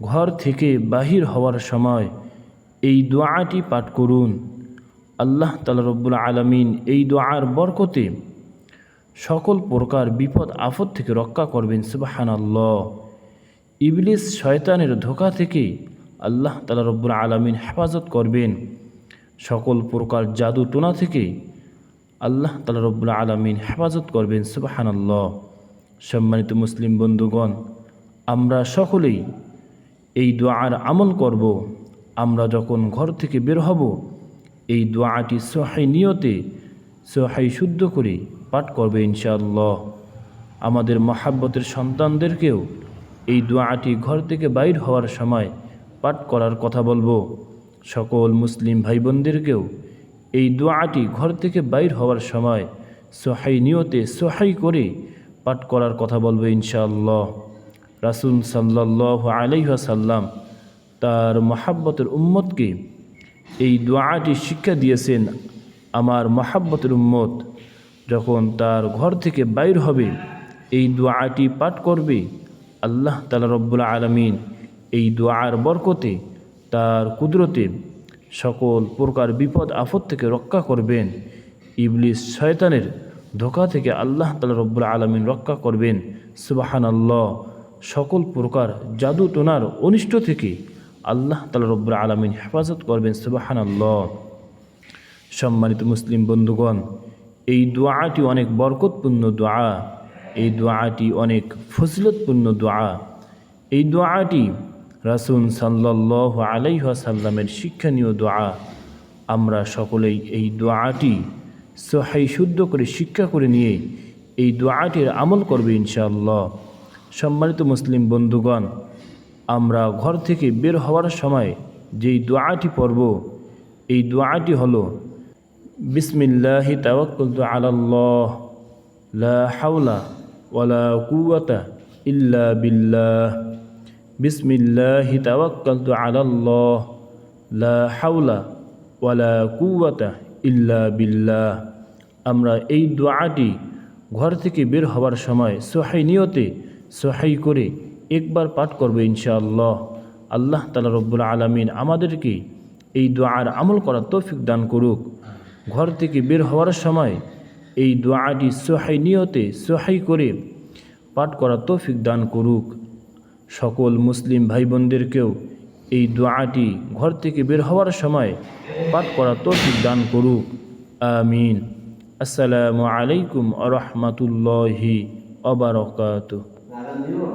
ঘর থেকে বাহির হওয়ার সময় এই দোয়াটি পাঠ করুন। আল্লাহ তালা রব্বুল আলমিন এই দোয়ার বরকতে সকল প্রকার বিপদ আফত থেকে রক্ষা করবেন সুবাহান আল্লাহ ইবলিস শয়তানের ধোকা থেকে আল্লাহ তালা রব্বুল আলমিন হেফাজত করবেন। সকল প্রকার জাদু টোনা থেকে আল্লাহ তালা রব্বুল আলমিন হেফাজত করবেন সুবাহান আল্লাহ সম্মানিত মুসলিম বন্ধুগণ, আমরা সকলেই এই দোয়ার আমল করব, আমরা যখন ঘর থেকে বের হব, এই দোয়াটি সহাই নিয়তে সহাই শুদ্ধ করে পাঠ করবে ইনশাআল্লাহ। আমাদের মহাব্বতের সন্তানদেরকেও এই দোয়াটি ঘর থেকে বাইর হওয়ার সময় পাঠ করার কথা বলব। সকল মুসলিম ভাই বোনদেরকেও এই দোয়াটি ঘর থেকে বাইর হওয়ার সময় সহাই নিয়তে সহাই করে পাঠ করার কথা বলব ইনশাআল্লাহ। রাসুল সাল্লাহ আলাইসাল্লাম তার মহাব্বতের উম্মতকে এই দোয়াটি শিক্ষা দিয়েছেন আমার মহাব্বতের উম্মত। যখন তার ঘর থেকে বাইর হবে, এই দোয়াটি পাঠ করবে আল্লাহ তালা রব্বুল আলমিন। এই দোয়ার বরকতে তার কুদরতে সকল প্রকার বিপদ আফত থেকে রক্ষা করবেন। ইবলিস শয়তানের ধোকা থেকে আল্লাহ তালা রব্বুল আলমিন রক্ষা করবেন। সুবাহান আল্লাহ সকল প্রকার জাদু টোনার অনিষ্ট থেকে আল্লাহ তালা রব্বুল আলমিন হেফাজত করবেন সুবাহান আল্লাহ সম্মানিত মুসলিম বন্ধুগণ, এই দোয়াটি অনেক বরকতপূর্ণ দোয়া, এই দোয়াটি অনেক ফজিলতপূর্ণ দোয়া। এই দোয়াটি রাসুল সাল্লাহ আলাইসাল্লামের শিক্ষণীয় দোয়া। আমরা সকলেই এই দোয়াটি সহাই শুদ্ধ করে শিক্ষা করে নিয়ে এই দোয়াটির আমল করবে ইনশাআল্লাহ। সম্মানিত মুসলিম বন্ধুগণ, আমরা ঘর থেকে বের হওয়ার সময় যেই দোয়াটি পড়ব, এই দোয়াটি হলো, বিসমিল্লাহি তাওয়াক্কালতু আলাল্লাহ, লা হাওলা ওয়ালা কুওয়াতা ইল্লা বিল্লাহ, বিসমিল্লাহি তাওয়াক্কালতু আলাল্লাহ, লা হাওলা ওয়ালা কুওয়াতা ইল্লা বিল্লাহ। আমরা এই দোয়াটি ঘর থেকে বের হওয়ার সময় সোহাই নিয়তে সোহাই করে একবার পাঠ করবে ইনশাআল্লাহ। আল্লাহ তালা রব্বুল আলমিন আমাদেরকে এই দোয়ার আমল করার তৌফিক দান করুক। ঘর থেকে বের হওয়ার সময় এই দোয়াটি সোহাই নিয়তে সোহাই করে পাঠ করার তৌফিক দান করুক। সকল মুসলিম ভাই বোনদেরকেও এই দোয়াটি ঘর থেকে বের হওয়ার সময় পাঠ করার তৌফিক দান করুক। আমিন। আসসালামু আলাইকুম আ রহমতুল্লাহি অবরকাত grande